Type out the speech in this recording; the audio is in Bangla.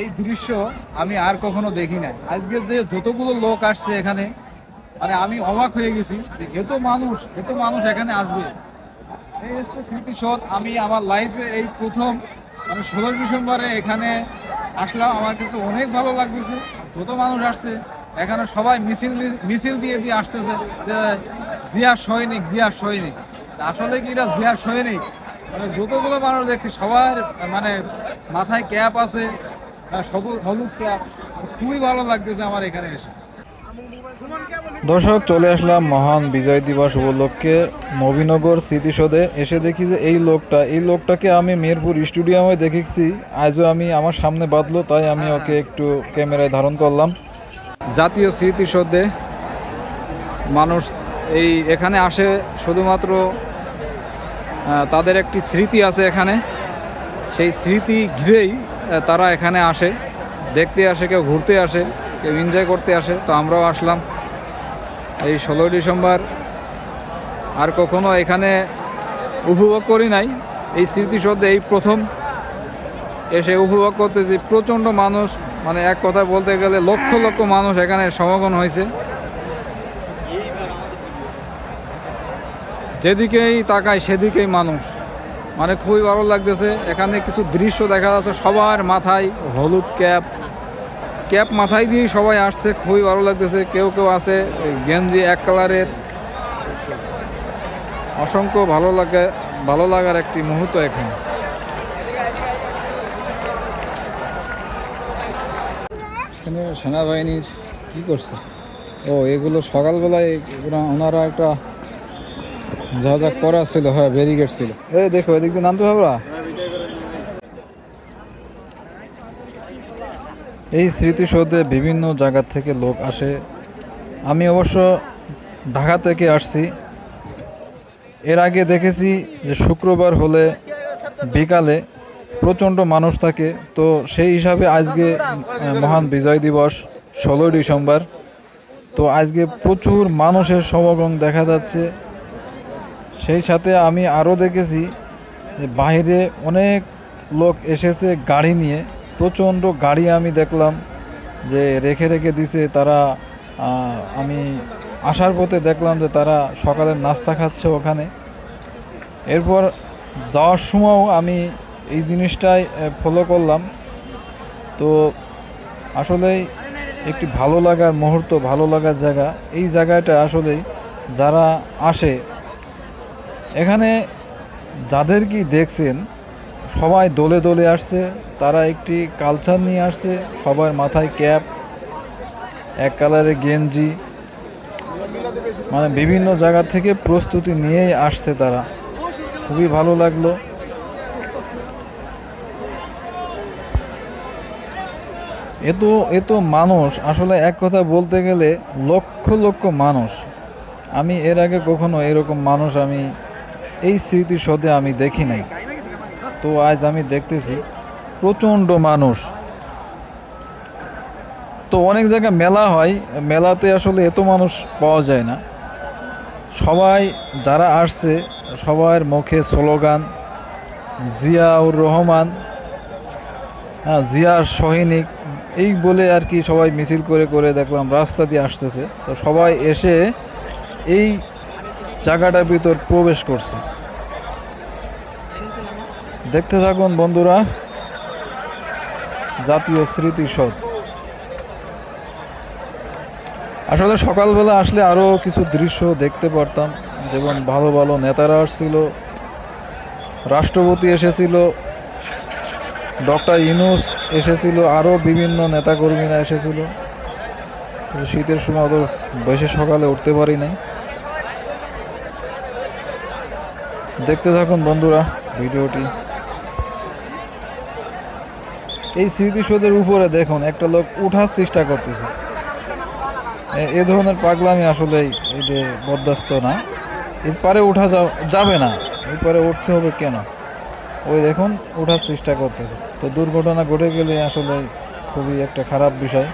এই দৃশ্য আমি আর কখনো দেখি নাই। আজকে যে যতগুলো লোক আসছে এখানে মানে আমি অবাক হয়ে গেছি যে এত মানুষ এত মানুষ এখানে আসবে। এই হচ্ছে স্মৃতিসৌধ। আমি আমার লাইফে এই প্রথম আমি ষোলো ডিসেম্বরে এখানে আসলাম। আমার কাছে অনেক ভালো লাগতেছে। যত মানুষ আসছে, এখানে সবাই মিছিল মিছিল দিয়ে দিয়ে আসতেছে যে জিয়ার সৈনিক জিয়ার সৈনিক। আসলে কি এটা জিয়ার সৈনিক? মানে যতগুলো মানুষ দেখছি, সবার মানে মাথায় ক্যাপ আছে। খুবই ভালো লাগতেছে আমার এখানে এসে। দর্শক, চলে আসলাম মহান বিজয় দিবস উপলক্ষে নবীনগর স্মৃতিসৌধে। এসে দেখি যে এই লোকটা, এই লোকটাকে আমি মিরপুর স্টুডিয়ামে দেখেছি। আজও আমি আমার সামনে বাঁধলো, তাই আমি ওকে একটু ক্যামেরায় ধারণ করলাম। জাতীয় স্মৃতিসৌধে মানুষ এই এখানে আসে শুধুমাত্র তাদের একটি স্মৃতি আছে এখানে। সেই স্মৃতি ঘিরেই তারা এখানে আসে, দেখতে আসে, কেউ ঘুরতে আসে, কেউ এনজয় করতে আসে, তো আমরাও আসলাম। এই ষোলোই ডিসেম্বর আর কখনো এখানে উপভোগ করি নাই। এই স্মৃতিসৌধে এই প্রথম এসে উপভোগ করতেছি। প্রচণ্ড মানুষ মানে এক কথা বলতে গেলে লক্ষ লক্ষ মানুষ এখানে সমাগম হয়েছে। যেদিকেই তাকায় সেদিকেই মানুষ। মানে খুবই ভালো লাগতেছে। এখানে কিছু দৃশ্য দেখা যাচ্ছে সবার মাথায়, হলুদ ক্যাপ। ক্যাপ মাথায় দিয়ে সবাই আসছে, খুবই ভালো লাগতেছে। কেউ কেউ আছে গেঞ্জি এক কালারের। অসংখ্য ভালো লাগে, ভালো লাগার একটি মুহূর্ত এখানে। এখানে সেনাবাহিনীর কি করছে? ও, এগুলো সকালবেলায় ওনারা একটা যা যা করা ছিল হ্যাঁ ব্যারিকেড ছিল। এ দেখো, এদিক দিয়ে নামতে হবে এই স্মৃতিসৌধে বিভিন্ন জায়গা থেকে লোক আসে। আমি অবশ্য ঢাকা থেকে আসছি। এর আগে দেখেছি যে শুক্রবার হলে বিকালে প্রচণ্ড মানুষ থাকে। তো সেই হিসাবে আজকে মহান বিজয় দিবস, ষোলোই ডিসেম্বর। তো আজকে প্রচুর মানুষের সমাগম দেখা যাচ্ছে। সেই সাথে আমি আরও দেখেছি যে বাইরে অনেক লোক এসেছে গাড়ি নিয়ে। প্রচণ্ড গাড়ি আমি দেখলাম যে রেখে রেখে দিছে। তারা আমি আসার পথে দেখলাম যে তারা সকালের নাস্তা খাচ্ছে ওখানে। এরপর যাওয়ার সময়ও আমি এই জিনিসটাই ফলো করলাম। তো আসলেই একটি ভালো লাগার মুহূর্ত, ভালো লাগার জায়গা। এই জায়গাটা আসলেই যারা আসে এখানে যাদের কি দেখছেন, সবাই দলে দলে আসছে, তারা একটি কালচার নিয়ে আসছে, সবার মাথায় ক্যাপ এক কালারের গেঞ্জি মানে বিভিন্ন জায়গা থেকে প্রস্তুতি নিয়েই আসছে তারা। খুবই ভালো লাগল। এত এত মানুষ, আসলে এক কথা বলতে গেলে লক্ষ লক্ষ মানুষ। আমি এর আগে কখনো এরকম মানুষ আমি এই স্মৃতিসৌধে আমি দেখি নাই। তো আজ আমি দেখতেছি প্রচণ্ড মানুষ। তো অনেক জায়গায় মেলা হয়, মেলাতে আসলে এত মানুষ পাওয়া যায় না। সবাই যারা আসছে, সবার মুখে স্লোগান, জিয়াউর রহমান হ্যাঁ জিয়া সৈনিক, এই বলে আর কি সবাই মিছিল করে করে দেখলাম রাস্তা দিয়ে আসতেছে। তো সবাই এসে এই জায়গাটার ভিতর প্রবেশ করছে। দেখতে থাকুন বন্ধুরা, জাতীয় স্মৃতিসৌধ। আসলে সকালবেলা আসলে আরও কিছু দৃশ্য দেখতে পারতাম, যেমন ভালো ভালো নেতারা আসছিল, রাষ্ট্রপতি এসেছিল, ডক্টর ইনুস এসেছিল আরও বিভিন্ন নেতাকর্মীরা এসেছিল। শীতের সময় অত বেশি সকালে উঠতে পারি নাই। দেখতে থাকুন বন্ধুরা, ভিডিওটি। এই স্মৃতিসৌধের উপরে দেখুন, একটা লোক উঠার চেষ্টা করতেছে। এ- ধরনের পাগলামি আসলে এই যে বরদাস্ত না। এর পারে উঠা যাবে না। এর পারে উঠতে হবে কেন? ওই দেখুন, উঠার চেষ্টা করতেছে। তো দুর্ঘটনা ঘটে গেলে আসলে খুবই একটা খারাপ বিষয়।